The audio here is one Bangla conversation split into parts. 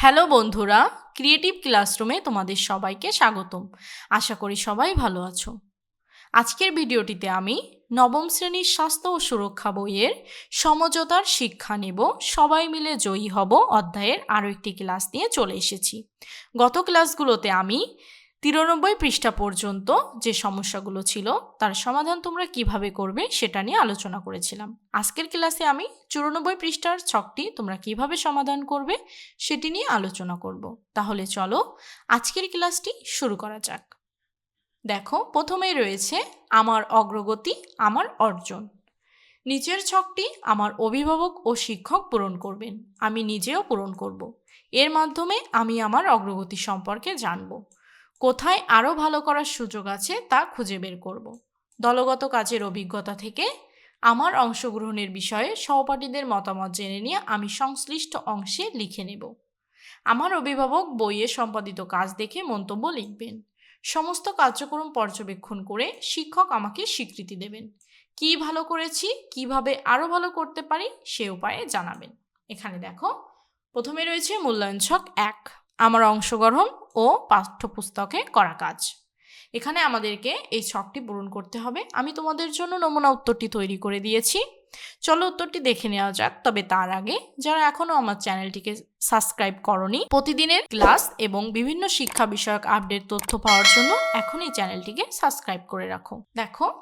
হ্যালো বন্ধুরা ক্রিয়েটিভ ক্লাসরুমে তোমাদের সবাইকে স্বাগতম। আশা করি সবাই ভালো আছো। আজকের ভিডিওটিতে আমি নবম শ্রেণির স্বাস্থ্য ও সুরক্ষা বইয়ের সমঝোতার শিক্ষা নেব। সবাই মিলে জয়ী হব অধ্যায়ের আরও একটি ক্লাস নিয়ে চলে এসেছি। গত ক্লাসগুলোতে আমি তিরানব্বই পৃষ্ঠা পর্যন্ত যে সমস্যাগুলো ছিল, তার সমাধান তোমরা কীভাবে করবে সেটা নিয়ে আলোচনা করেছিলাম। আজকের ক্লাসে আমি চুরানব্বই পৃষ্ঠার ছকটি তোমরা কীভাবে সমাধান করবে সেটি নিয়ে আলোচনা করব। তাহলে চলো আজকের ক্লাসটি শুরু করা যাক। দেখো, প্রথমেই রয়েছে, আমার অগ্রগতি, আমার অর্জন। নিচের ছকটি আমার অভিভাবক ও শিক্ষক পূরণ করবেন, আমি নিজেও পূরণ করব। এর মাধ্যমে আমি আমার অগ্রগতি সম্পর্কে জানব। কোথায় আরও ভালো করার সুযোগ আছে তা খুঁজে বের করব। দলগত কাজের অভিজ্ঞতা থেকে আমার অংশগ্রহণের বিষয়ে সহপাঠীদের মতামত জেনে নিয়ে আমি সংশ্লিষ্ট অংশে লিখে নেব। আমার অভিভাবক বইয়ে সম্পাদিত কাজ দেখে মন্তব্য লিখবেন। সমস্ত কার্যক্রম পর্যবেক্ষণ করে শিক্ষক আমাকে স্বীকৃতি দেবেন। কি ভালো করেছি, কীভাবে আরও ভালো করতে পারি সে উপায়ে জানাবেন। এখানে দেখো, প্রথমে রয়েছে মূল্যায়ন ছক এক। আমার অংশগ্রহণ ও পাঠ্যপুস্তকে করা কাজ। এখানে আমাদেরকে এই ছকটি পূরণ করতে হবে। আমি তোমাদের জন্য নমুনা উত্তরটি তৈরি করে দিয়েছি। চলো উত্তরটি দেখে নেওয়া যাক। তবে তার আগে, যারা এখনও আমার চ্যানেলটিকে সাবস্ক্রাইব করনি, প্রতিদিনের ক্লাস এবং বিভিন্ন শিক্ষা বিষয়ক আপডেট তথ্য পাওয়ার জন্য এখন এই চ্যানেলটিকে সাবস্ক্রাইব করে রাখো। দেখো,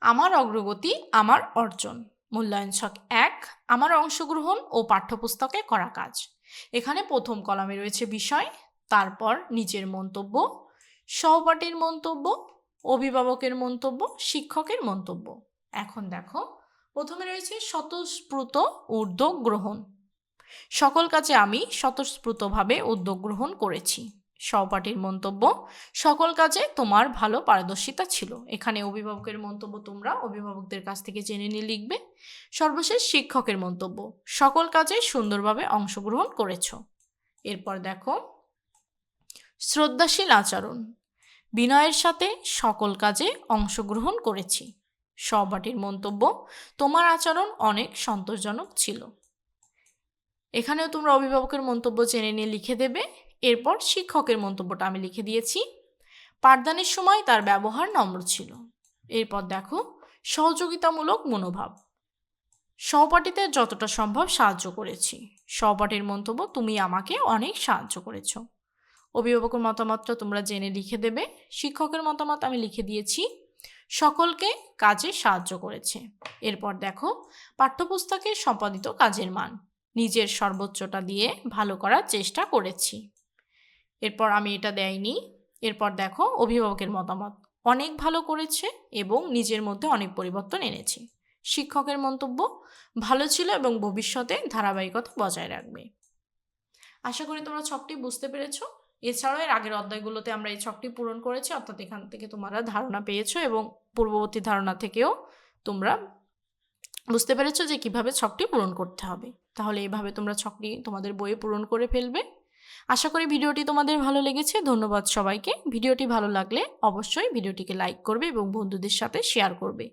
আমার অগ্রগতি, আমার অর্জন। মূল্যায়ন ছক এক, আমার অংশগ্রহণ ও পাঠ্যপুস্তকে করা কাজ। এখানে প্রথম কলামে রয়েছে বিষয় তারপর নিজের মন্তব্য, সহপাঠীর মন্তব্য, অভিভাবকের মন্তব্য, শিক্ষকের মন্তব্য। এখন দেখো, প্রথমে রয়েছে স্বতঃস্ফূর্ত উদ্যোগ গ্রহণ। সকল কাজে আমি স্বতঃস্ফূর্তভাবে উদ্যোগ গ্রহণ করেছি। সহপাঠীর মন্তব্য, সকল কাজে তোমার ভালো পারদর্শিতা ছিল। এখানে অভিভাবকের মন্তব্য তোমরা অভিভাবকদের কাছ থেকে জেনে নিয়ে লিখবে। সর্বশেষ শিক্ষকের মন্তব্য, সকল কাজে সুন্দরভাবে অংশগ্রহণ করেছ। এরপর দেখো শ্রদ্ধাশীল আচরণ। বিনয়ের সাথে সকল কাজে অংশগ্রহণ করেছি। সহপাঠীর মন্তব্য, তোমার আচরণ অনেক সন্তোষজনক ছিল। এখানেও তোমরা অভিভাবকের মন্তব্য জেনে নিয়ে লিখে দেবে। এরপর শিক্ষকের মন্তব্যটা আমি লিখে দিয়েছি। পাঠদানের সময় তার ব্যবহার নম্র ছিল। এরপর দেখো, সহযোগিতামূলক মনোভাব। সহপাঠীদের যতটা সম্ভব সাহায্য করেছি। সহপাঠীর মন্তব্য, তুমি আমাকে অনেক সাহায্য করেছ। অভিভাবকের মতামতটা তোমরা জেনে লিখে দেবে। শিক্ষকের মতামত আমি লিখে দিয়েছি। সকলকে কাজে সাহায্য করেছে। এরপর দেখো, পাঠ্যপুস্তকে সম্পাদিত কাজের মান। নিজের সর্বোচ্চটা দিয়ে ভালো করার চেষ্টা করেছি। এরপর আমি এটা দেয়নি। এরপর দেখো, অভিভাবকের মতামত। অনেক ভালো করেছে এবং নিজের মধ্যে অনেক পরিবর্তন এনেছে। শিক্ষকের মন্তব্য, ভালো ছিল এবং ভবিষ্যতে ধারাবাহিকতা বজায় রাখবে। আশা করি তোমরা ছকটি বুঝতে পেরেছ। এছাড়াও এর আগের অধ্যায়গুলোতে আমরা এই ছকটি পূরণ করেছি, অর্থাৎ এখান থেকে তোমরা ধারণা পেয়েছ এবং পূর্ববর্তী ধারণা থেকেও তোমরা বুঝতে পেরেছ যে কীভাবে ছকটি পূরণ করতে হবে। তাহলে এইভাবে তোমরা ছকটি তোমাদের বইয়ে পূরণ করে ফেলবে। আশা করি ভিডিওটি তোমাদের ভালো লেগেছে, ধন্যবাদ সবাইকে। ভিডিওটি ভালো লাগলে অবশ্যই ভিডিওটিকে লাইক করবে এবং বন্ধুদের সাথে শেয়ার করবে।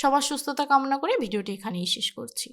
সবার সুস্থতা কামনা করে ভিডিওটি এখানেই শেষ করছি।